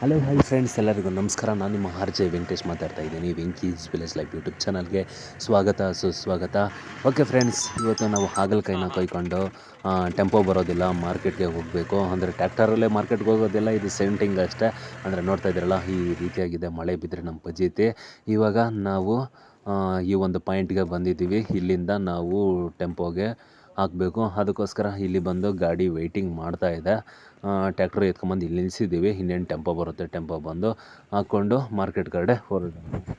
Hello hi friends ಎಲ್ಲರಿಗೂ ನಮಸ್ಕಾರ. ನಾನು ನಿಮ್ಮ ಆರ್ ಜೆ ವೆಂಕಟೇಶ್ ಮಾತಾಡ್ತಾ ಇದ್ದೀನಿ. ವೆಂಕೀಸ್ ವಿಲೇಜ್ ಲೈಫ್ ಯೂಟ್ಯೂಬ್ ಚಾನಲ್ಗೆ ಸ್ವಾಗತ, ಸುಸ್ವಾಗತ. ಓಕೆ ಫ್ರೆಂಡ್ಸ್ ಇವತ್ತು ನಾವು ಹಾಗಲಕಾಯಿನ ಕೊಯ್ಕೊಂಡು ಟೆಂಪೋ ಬರೋದಿಲ್ಲ ಮಾರ್ಕೆಟ್ಗೆ ಹೋಗಬೇಕು. ಅಂದರೆ ಟ್ಯಾಕ್ಟರಲ್ಲೇ ಮಾರ್ಕೆಟ್ಗೆ ಹೋಗೋದಿಲ್ಲ, ಇದು ಸೆಂಟಿಂಗ್ ಅಷ್ಟೇ. ಅಂದರೆ ನೋಡ್ತಾ ಇದ್ದೀರಲ್ಲ, ಈ ರೀತಿಯಾಗಿದೆ ಮಳೆ ಬಿದ್ದರೆ ನಮ್ಮ ಪಜೀತಿ ಇವಾಗ ನಾವು ಈ ಒಂದು ಪಾಯಿಂಟ್ಗೆ ಬಂದಿದ್ದೀವಿ. ಇಲ್ಲಿಂದ ನಾವು ಟೆಂಪೋಗೆ ಹಾಕಬೇಕು. ಅದಕ್ಕೋಸ್ಕರ ಇಲ್ಲಿ ಬಂದು ಗಾಡಿ ವೆಯ್ಟಿಂಗ್ ಮಾಡ್ತಾ ಇದೆ. ಟ್ಯಾಕ್ಟ್ರ್ ಎತ್ಕೊಂಬಂದು ಇಲ್ಲಿ ನಿಲ್ಲಿಸಿದ್ದೀವಿ ಇನ್ನೇನು ಟೆಂಪೋ ಬರುತ್ತೆ? ಟೆಂಪೋ ಬಂದು ಹಾಕ್ಕೊಂಡು ಮಾರ್ಕೆಟ್ ಕಡೆ ಹೊರಡೋಣ.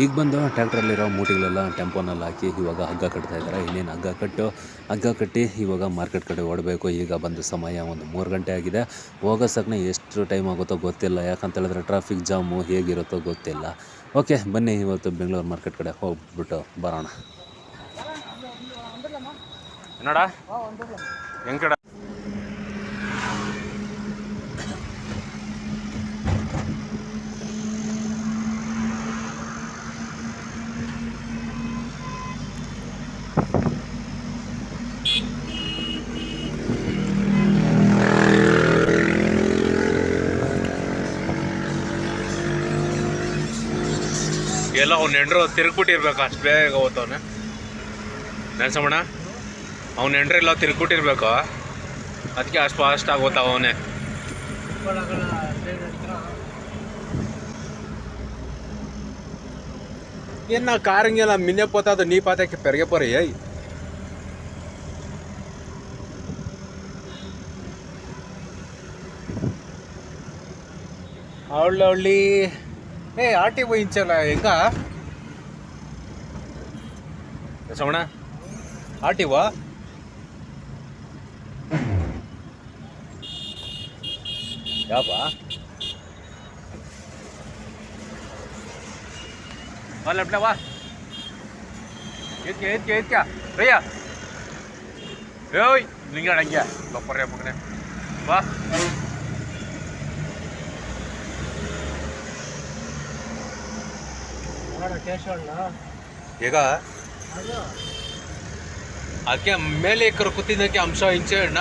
ಈಗ ಬಂದು ಟ್ಯಾಕ್ಟ್ರಲ್ಲಿರೋ ಮೂಟಿಗಳೆಲ್ಲ ಟೆಂಪೋನಲ್ಲಿ ಹಾಕಿ ಇವಾಗ ಹಗ್ಗ ಕಟ್ತಾ ಇದ್ದಾರೆ. ಇನ್ನೇನು ಹಗ್ಗ ಕಟ್ಟು, ಹಗ್ಗ ಕಟ್ಟಿ ಇವಾಗ ಮಾರ್ಕೆಟ್ ಕಡೆ ಓಡಬೇಕು. ಈಗ ಬಂದು ಸಮಯ ಒಂದು ಮೂರು ಗಂಟೆ ಆಗಿದೆ. ಹೋಗೋ ಸಕ್ನೆ ಎಷ್ಟು ಟೈಮ್ ಆಗುತ್ತೋ ಗೊತ್ತಿಲ್ಲ. ಯಾಕಂತ ಹೇಳಿದ್ರೆ ಟ್ರಾಫಿಕ್ ಜಾಮು ಹೇಗಿರುತ್ತೋ ಗೊತ್ತಿಲ್ಲ. ಓಕೆ ಬನ್ನಿ ಇವತ್ತು ಬೆಂಗಳೂರು ಮಾರ್ಕೆಟ್ ಕಡೆ ಹೋಗ್ಬಿಟ್ಟು ಬರೋಣ. ಎಲ್ಲ ಅವ್ನ ಹೆಂಡ್ರು ತಿರುಗ್ಬಿಟ್ಟಿರ್ಬೇಕು ಅಷ್ಟು ಬೇಗ ಓದ್ತವನೆ ನೆನ್ಸಮ್ಮಣ್ಣ ಅವ್ನ ಹೆಂಡ್ರೆ ಎಲ್ಲ ತಿರುಗ್ಬಿಟ್ಟಿರ್ಬೇಕು. ಅದಕ್ಕೆ ಅಷ್ಟು ಫಾಸ್ಟ್ ಆಗೋತಾವ ಅವನೇ. ಏನ ಕಾರಂಗೆಲ್ಲ ಮಿನ್ನೆ ಅದು ನೀ ಪಾತಕ್ಕೆ ಪೆರಗೆ ಪರಿ, ಏಯ್. ಅವಳು ಆರ್ ಟಿ ಆಟಿ ಇಂಚಲ್ಲ ಹೆಂಗ? ಟಿ ಆಟಿವಾ ಯಾಪಾ? ಬಾ ಲೆಫ್ಟ ಬಾ. ಎತ್ಕೆ ಎತ್ಕೆ ಎತ್ಕ ರಯ್ಯ ಏಯ್ ನಿಂಗಡ ಹಂಗೆ ಬಪ್ಪರ್ಯ ಮಗನೆ. ಬಾ. ಈಗ ಅದಕ್ಕೆ ಮೇಲೆ ಇಕ್ಕರು ಕೂತಿದ್ದಕ್ಕೆ ಅಂಶ ಇಂಚೆ ಅಣ್ಣ.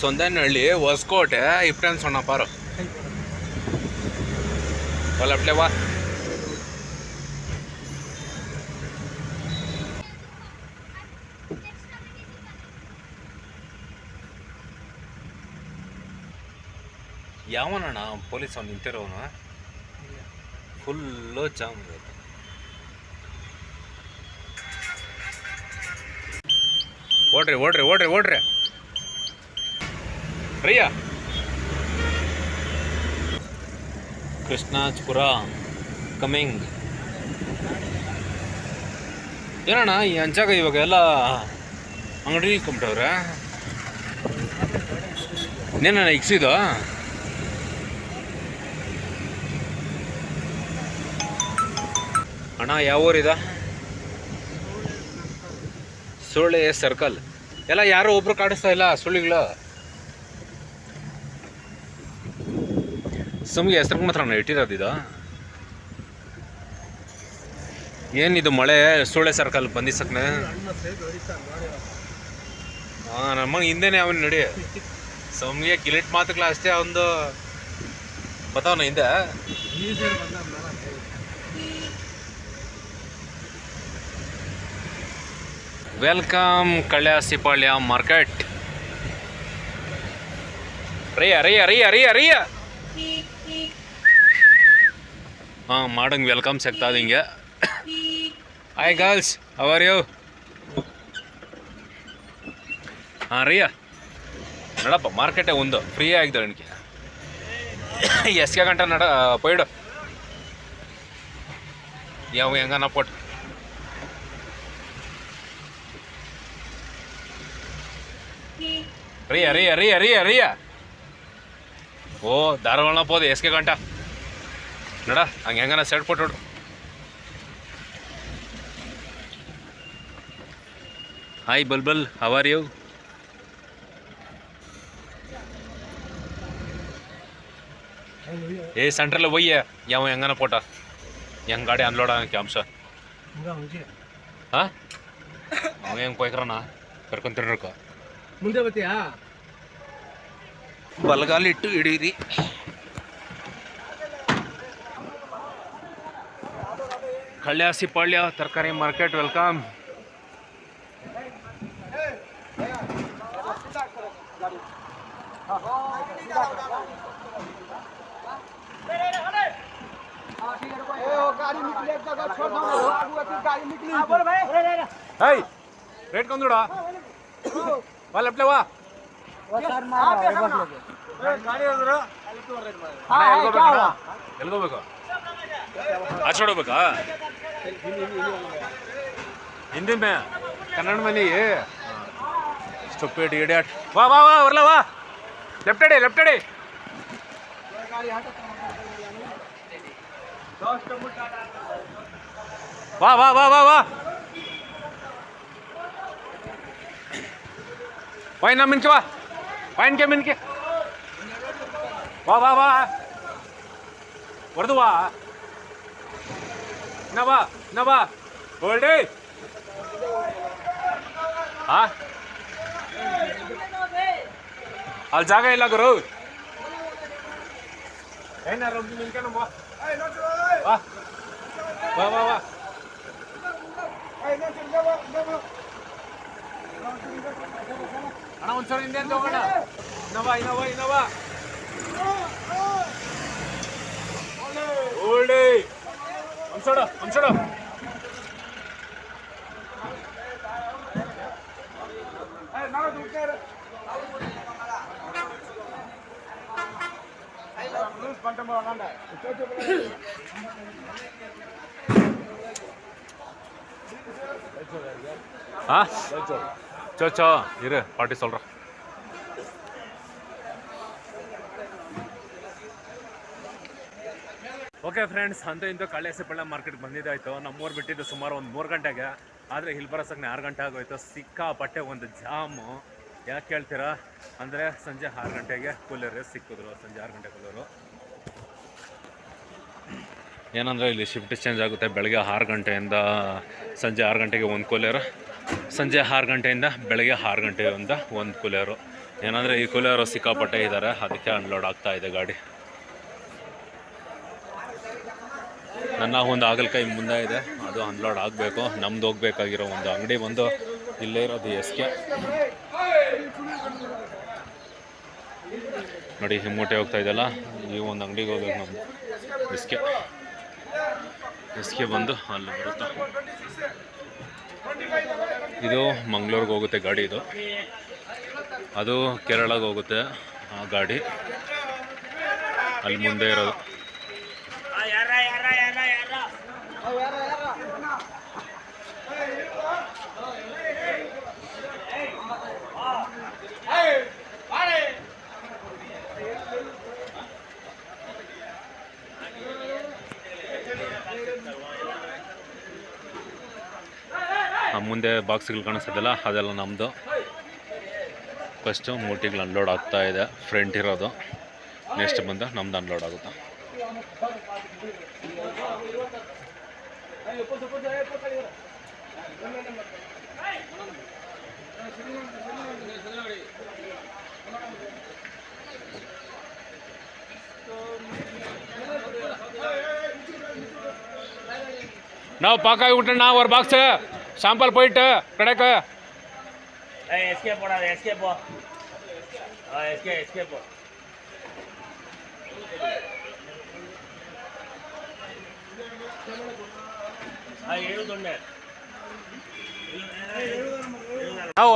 ಸೊಂದನಹಳ್ಳಿ ಹೊಸಕೋಟೆ ಇಪ್ಟನ್ ಸಣ್ಣ ಪಾರು. ಒಲ್ಲಪ್ಲೆ ವಾ ಯಾವನಣ್ಣ? ಪೊಲೀಸ್ ಅವ್ನು ನಿಂತಿರೋನು? ಫುಲ್ಲು ಜಾಮ್ ಇರುತ್ತೆ. ಓಡ್ರಿ ಓಡ್ರಿ ಓಡ್ರಿ ಓಡ್ರಿ. ಪ್ರಿಯ. ಕೃಷ್ಣಾಜ್ಪುರ ಕಮಿಂಗ್. ಏನಣ್ಣ, ಈ ಅಂಚಾಗ ಇವಾಗ ಎಲ್ಲ ಅಂಗಡಿ ಕಂಬಿಟ್ಟವ್ರೆ ಇನ್ನೇನಣ್ಣ ಇಕ್ಸಿದು ಅಣ್ಣ, ಯಾವ ಊರಿದ? ಸುಳ್ಳಿ ಸರ್ಕಲ್. ಎಲ್ಲ ಯಾರೋ ಒಬ್ರು ಕಾಣಿಸ್ತಾ ಇಲ್ಲ, ಸುಳ್ಳಿಗಳು. ಸುಮ್ಗೆ ಹೆಸರು ಮಾತ್ರ ನಾನು ಇಟ್ಟಿರೋದು ಇದು. ಏನಿದು ಮಳೆ, ಸುಳ್ಳೆ ಸರ್ಕಲ್ ಬಂದಿಸಕ್ನೆ ಹಾಂ ನಮ್ಮ ಹಿಂದೆನೆ ಅವನು ನಡಿ. ಸುಮ್ಗೆ ಗಿಲಿಟ್ ಮಾತುಗಳ ಅಷ್ಟೇ ಒಂದು ಬತ್ತವನ ಹಿಂದೆ. ವೆಲ್ಕಮ್ ಕಳ್ಯಾಸಿಪಾಳ್ಯ ಮಾರ್ಕೆಟ್ ರೀ ಅರಿಯ ರೀ ಅರಿಯ ರಯ್ಯ ಹಾಂ, ಮಾಡಂಗೆ ವೆಲ್ಕಮ್ ಸಿಗ್ತಾ ಹಿಂಗೆ ಹಾಯ್ ಗರ್ಲ್ಸ್ ಅವರ್ ಯು ಹಾಂ ರಯ್ಯ ನಡಪ್ಪ ಮಾರ್ಕೆಟೇ ಒಂದು. ಫ್ರೀ ಆಗಿದೆ ನನಗೆ. ಎಸ್ಕೆ ಗಂಟೆ ನಡ ಪೈಡು ಯಾವ ಹೆಂಗನ ಪೊಟ್ಟು ರಿಯ ರಿಯ ರಿಯ ರಿಯ ರಿಯ. ಓ ಧಾರವಾಡ ಪೋದು ಎಸ್ಕೆ ಗಂಟ. ನೋಡ ಹಂಗೆ ಹೆಂಗನ ಸೆಟ್ ಕೊಟ್ಟು ಹಾಯ್ ಬಲ್ಬಲ್ ಹವಾರ್ ಯು ಏ ಸೆಂಟ್ರಲ್ಲಿ ಒಯ್ಯ ಯಾವ ಹೆಂಗನ ಪೋಟ ಹೆಂಗ್ ಗಾಡಿ ಅನ್ಲೋಡ್ ಅಂಶ? ಹಾ? ಅವ ಹೆಂಗ್ ಕೊಯ್ಕ್ರಣ ಕರ್ಕೊಂತಿರ್ಕ ಮುಂದೆ ಬರ್ತೀಯಾ ಬಲಗಾಲಿಟ್ಟು ಹಿಡೀರಿ. ಕಳ್ಳ್ಯ ಸಿಪ್ಪಳ್ಯ ತರಕಾರಿ ಮಾರ್ಕೆಟ್ ವೆಲ್ಕಮ್. ಹೈ ರೇಟ್ ಕೊಂದುಡ ಬಾ ಲೆಫ್ಟ್ಲೆ ವಾ ಎಲ್ಗೋಬೇಕು ಆಚೋಡ್ಬೇಕಾ ಹಿಂದಿ ಮೇ ಕನ್ನಡ ಮನಿ ಸ್ಟುಪಿಡ್ ಇಡಿಯಟ್ ವಾ ವಾ ವಾ ಬರ್ಲ ವಾ ಲೆಫ್ಟ್ ಅಡಿ ಲೆಫ್ಟ್ ಅಡಿ ವಾ ವಾ ವಾ ವಾ ವಾ ಪೈನ ಮಿನ್ಕೆ ವಾ ಪೈನ್ಕೆ ಮಿನ್ಕೆ ವಾ ವಾ ವಾ ಹೊಡೆದು ವಾ ಇನ್ನ ಬಾ ಇನ್ನ ಬಾ ಹೊರಡಿ ಹಾ ಅಲ್ಲಿ ಜಾಗ ಇಲ್ಲ ಗುರು ಏನಾರು ನಿನ್ಕೊಂಡು ಬಾ ಬಾ ಬಾ ಬಾ ಬಾ ಅಣ್ಣ ಒಂದ್ಸಲ ಹಿಂದೆ ಅಂತ ಹೋಗೋಣ ಇನ್ನೋವಾ ಇನ್ನೋವಾ ಇನ್ನೋವಾ ಓಲ್ಡಿ ಒಂದ್ಸಡ ಒಂದ್ಸಡ ஆ சோ சோ இரு பாட்டி சொல்கிறேன் ಓಕೆ ಫ್ರೆಂಡ್ಸ್ ಅಂತೂ ಇಂತೂ ಕಳ್ಳೆಸೆಪಳ್ಳ ಮಾರ್ಕೆಟ್ಗೆ ಬಂದಿದ್ದಾಯ್ತು ನಮ್ಮೂರು ಬಿಟ್ಟಿದ್ದು ಸುಮಾರು ಒಂದು ಮೂರು ಗಂಟೆಗೆ ಆದರೆ ಇಲ್ಲಿ ಬರೋಸಕ್ಕೆ ಆರು ಗಂಟೆ ಆಗೋಯ್ತು ಸಿಕ್ಕಾಪಟ್ಟೆ ಒಂದು ಜಾಮು ಯಾಕೆ ಕೇಳ್ತೀರಾ ಅಂದರೆ ಸಂಜೆ ಆರು ಗಂಟೆಗೆ ಕೂಲರ್ ಸಿಕ್ಕಿದ್ರು ಸಂಜೆ ಆರು ಗಂಟೆ ಕೂಲರು ಏನಂದರೆ ಇಲ್ಲಿ ಶಿಫ್ಟ್ ಚೇಂಜ್ ಆಗುತ್ತೆ ಬೆಳಗ್ಗೆ ಆರು ಗಂಟೆಯಿಂದ ಸಂಜೆ ಆರು ಗಂಟೆಗೆ ಒಂದು ಕೂಲರ್ ಸಂಜೆ ಆರು ಗಂಟೆಯಿಂದ ಬೆಳಗ್ಗೆ ಆರು ಗಂಟೆಯಿಂದ ಒಂದು ಕೂಲಿಯರು ಏನಂದರೆ ಈ ಕೂಲಿಯರು ಸಿಕ್ಕಾಪಟ್ಟೆ ಇದ್ದಾರೆ ಅದಕ್ಕೆ ಅನ್ಲೋಡ್ ಆಗ್ತಾ ಇದೆ ಗಾಡಿ. ನನ್ನ ಒಂದು ಆಗಲಕಾಯಿ ಮುಂದೆ ಇದೆ, ಅದು ಅನ್ಲೋಡ್ ಆಗಬೇಕು. ನಮ್ದು ಹೋಗ್ಬೇಕಾಗಿರೋ ಒಂದು ಅಂಗಡಿ ಬಂದು ಇಲ್ಲೇ ಇರೋದು ಎಸ್ ಕೆ. ನೋಡಿ, ಹಿಮ್ಮೂಟೆ ಮೂಟೆ ಹೋಗ್ತಾ ಇದೆಯಲ್ಲ, ಈ ಒಂದು ಅಂಗಡಿಗೆ ಹೋಗ್ಬೇಕು ನಮ್ದು ಎಸ್ ಕೆ. ಎಸ್ ಕೆ ಬಂದು ಅಲ್ಲಿ ಬರುತ್ತೆ. ಇದು ಮಂಗಳೂರಿಗೆ ಹೋಗುತ್ತೆ ಗಾಡಿ ಇದು. ಅದು ಕೇರಳಗೆ ಹೋಗುತ್ತೆ ಆ ಗಾಡಿ. ಅಲ್ಲಿ ಮುಂದೆ ಇರೋದು ಆ ಮುಂದೆ ಬಾಕ್ಸ್ಗಳು ಕಾಣಿಸ್ತದಲ್ಲ, ಅದೆಲ್ಲ ನಮ್ಮದು ಫಸ್ಟು ಮೂಟಿಗಳು ಅನ್ಲೋಡ್ ಆಗ್ತಾ ಇದೆ ಫ್ರಂಟ್ ಇರೋದು. ನೆಕ್ಸ್ಟ್ ಬಂದು ನಮ್ದು ಅನ್ಲೋಡ್ ಆಗುತ್ತೆ. ನಾವು ಪಾಕ ಆಗಿಬಿಟ್ಟಣ ಅವ್ರ ಬಾಕ್ಸ್ சாம்பால் போயிட்டு கிடைக்கு. எஸ்கே போடாது எஸ்கே போ. எஸ்கே எஸ்கே போ.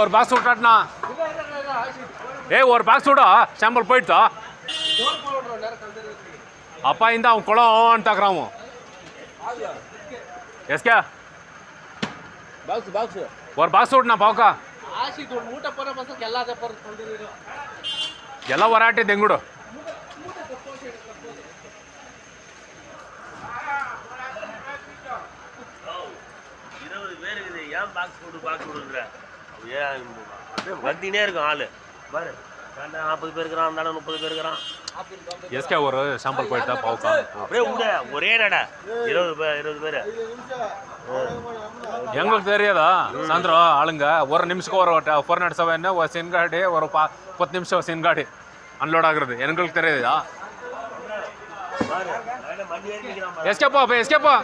ஒரு பாக்ஸ் விட்டாட்டினா? ஏ ஒரு பாக்ஸ் விடா. சாம்பல் போயிட்டா அப்பா இந்த அவன் குளம் ஆன் தாக்குறான் எஸ்கே பாக்ஸ் ಬಾಕ್ಸ್. ஒரு பாக்ஸ் ಹೊಡ್ ನಾ ಪಾವಕ ಆಸಿ மூட்டை போற ಪರ எல்லா ಎಲ್ಲ ದಪ್ಪರ ತಂದಿರೋ ಎಲ್ಲ ಹೊರಾಟಿದ್ದೆ ಹೆಂಗುಡು இருபது பேர் இருக்குது ஏன் பாக்ஸ் போட்டு பாக்ஸ் கொடுக்குற அப்படியே வந்துக்கினே இருக்கும் ஆள். பாரு. நாற்பது பேர் இருக்கிறான் அந்த முப்பது பேர் இருக்கிறான். எஸ்கே ஒரு சாம்பல் போயிட்டு தான் அப்படியே இருபது பேர். எங்களுக்கு தெரியாதா? சாயந்தரம் ஆளுங்க. ஒரு நிமிஷத்துக்கு ஒரு ஃபோர் நாட் செவன் ஒரு சிம் கார்டு ஒரு பா பத்து நிமிஷம் சிம் கார்டு அன்லோட் ஆகுறது. எங்களுக்கு தெரியாதா? எஸ்கேப்பா எஸ்கேப்பா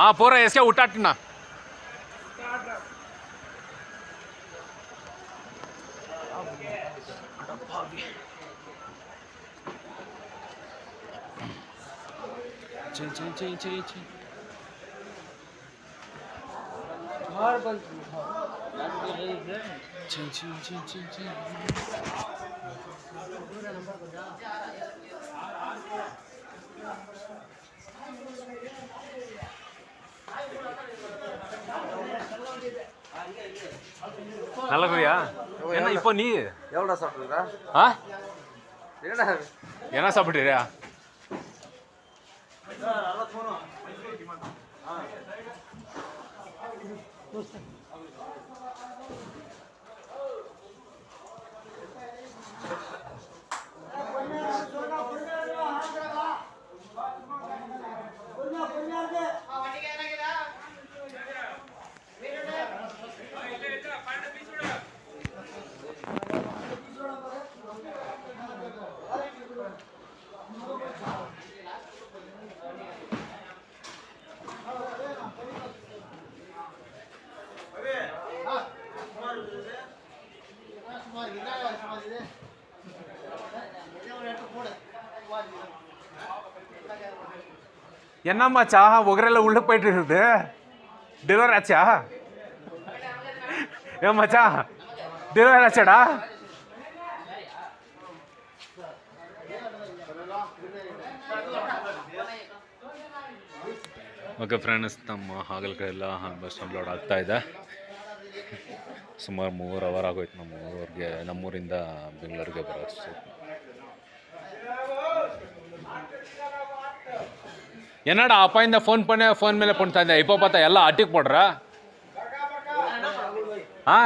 ஆ போகிறேன் எஸ்கே விட்டாட்டுண்ணா. चल चल चल चल चल घर बंद चल चल चल चल चल நல்ல கோயா என்ன இப்போ நீ? எவ்வளோ சாப்பிட்றா ஆ? என்ன? சாப்பிட்றியா لا لا لا تمنع என்னம்மாச்சா உகரையில் உள்ளே போயிட்டு இருக்குது டெலிவர் ஆச்சா ஏமாச்சா டெலிவர் ஆச்சாடா ಓಕೆ ಫ್ರೆಂಡ್ಸ್ ನಮ್ಮ ಹಾಗಲಕಾಯೆಲ್ಲ ಬಸ್ ಅಪ್ಲೋಡ್ ಆಗ್ತಾ ಇದೆ ಸುಮಾರು ಮೂರು ಅವರ್ ಆಗೋಯ್ತು ನಮ್ಮ ಊರಿಗೆ ನಮ್ಮೂರಿಂದ ಬೆಂಗಳೂರಿಗೆ ಬರೋದು என்னடா ಅಪ್ಪಾಯಿಂದ ಫೋನ್ ಪೇ ಫೋನ್ ಮೇಲೆ ಪುಣ್ತಾ ಇದ್ದೆ ಇಪ್ಪ ಪತ್ತ ಎಲ್ಲ ಅಟ್ಟಿಗೆ ಕೊಡ್ರ ಹಾ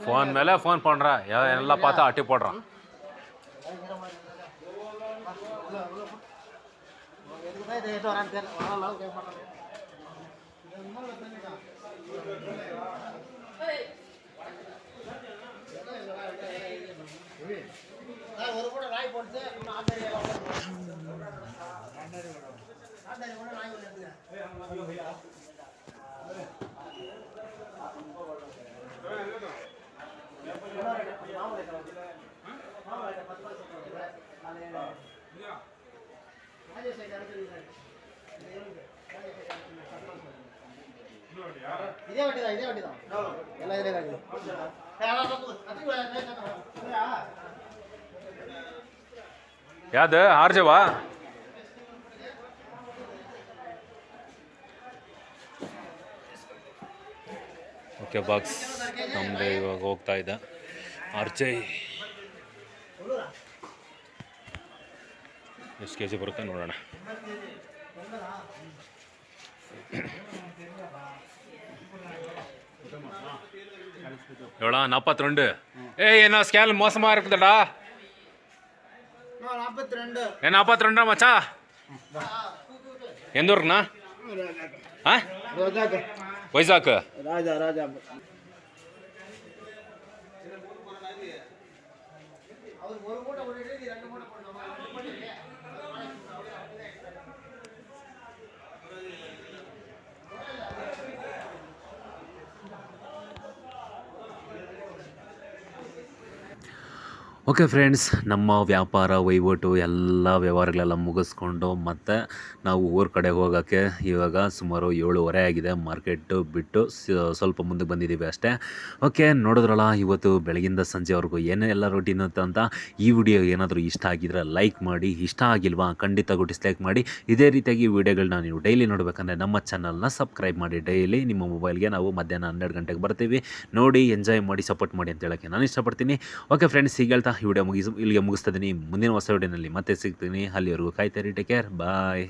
ஃபோன் மேலே ஃபோன் பண்ணுறான் எல்லாம் பார்த்தா அட்டி போடுறான் ஒரு கூட நாய் போட்டு ஆண்டாரி ஆண்டாரி கூட நாய் போட்டு மாமலை பத்து பத்து ಇದೇ ಹೊಟ್ಟಿದ ಇದೇ ಹೊಟ್ಟಿದ? ಎಲ್ಲ ಇದೇ ಗಾಡಿ. ಯಾವ್ದು? ಆರ್ಜವಾ? ಓಕೆ ಬಾಕ್ಸ್ ನಮ್ಮದು ಇವಾಗ ಹೋಗ್ತಾ ಇದೆ. ಆರ್ಜೈ. ಎಷ್ಟು ಕೆ ಜಿ ಬರುತ್ತೆ ನೋಡೋಣ எவ்வளோ நாற்பத்தி ரெண்டு ஏய் என்ன ஸ்கேல் மோசமாக இருக்குதுடா நாற்பத்தி ரெண்டு ஏ நாற்பத்தி ரெண்டா மச்சா எந்த ஊருக்குண்ணா ஆ ரோஜாக்கு வைசாக்கு ராஜா ராஜா ಓಕೆ ಫ್ರೆಂಡ್ಸ್ ನಮ್ಮ ವ್ಯಾಪಾರ ವಹಿವಾಟು ಎಲ್ಲ ವ್ಯವಹಾರಗಳೆಲ್ಲ ಮುಗಿಸ್ಕೊಂಡು ಮತ್ತು ನಾವು ಊರ ಕಡೆ ಹೋಗೋಕ್ಕೆ ಇವಾಗ ಸುಮಾರು ಏಳುವರೆ ಆಗಿದೆ. ಮಾರ್ಕೆಟು ಬಿಟ್ಟು ಸ್ವಲ್ಪ ಮುಂದೆ ಬಂದಿದ್ದೀವಿ ಅಷ್ಟೇ. ಓಕೆ ನೋಡಿದ್ರಲ್ಲ, ಇವತ್ತು ಬೆಳಗಿಂದ ಸಂಜೆವರೆಗೂ ಏನೇ ಎಲ್ಲ ರೂಟೀನ್ ಅಂತ? ಈ ವಿಡಿಯೋ ಏನಾದರೂ ಇಷ್ಟ ಆಗಿದ್ರೆ ಲೈಕ್ ಮಾಡಿ, ಇಷ್ಟ ಆಗಿಲ್ವಾ ಖಂಡಿತ ಡಿಸ್ಲೈಕ್ ಮಾಡಿ. ಇದೇ ರೀತಿಯಾಗಿ ವಿಡಿಯೋಗಳನ್ನ ನೀವು ಡೈಲಿ ನೋಡಬೇಕಂದ್ರೆ ನಮ್ಮ ಚಾನಲ್ನ ಸಬ್ಸ್ಕ್ರೈಬ್ ಮಾಡಿ. ಡೈಲಿ ನಿಮ್ಮ ಮೊಬೈಲ್ಗೆ ನಾವು ಮಧ್ಯಾಹ್ನ ಹನ್ನೆರಡು ಗಂಟೆಗೆ ಬರ್ತೀವಿ. ನೋಡಿ ಎಂಜಾಯ್ ಮಾಡಿ ಸಪೋರ್ಟ್ ಮಾಡಿ ಅಂತ ಹೇಳೋಕ್ಕೆ ನಾನು ಇಷ್ಟಪಡ್ತೀನಿ. ಓಕೆ ಫ್ರೆಂಡ್ಸ್ ಈಗ ಹೇಳ್ತಾ ವಿಡಿಯೋ ಮುಗಿಸ್, ಇಲ್ಲಿಗೆ ಮುಗಿಸ್ತಾ ಇದ್ದೀನಿ ಮುಂದಿನ ಹೊಸ ವಿಡಿಯೋನಲ್ಲಿ ಮತ್ತೆ ಸಿಗ್ತೀನಿ. ಅಲ್ಲಿವರೆಗೂ ಕಾಯ್ತಾರೆ ಟೇಕ್ ಕೇರ್ ಬಾಯ್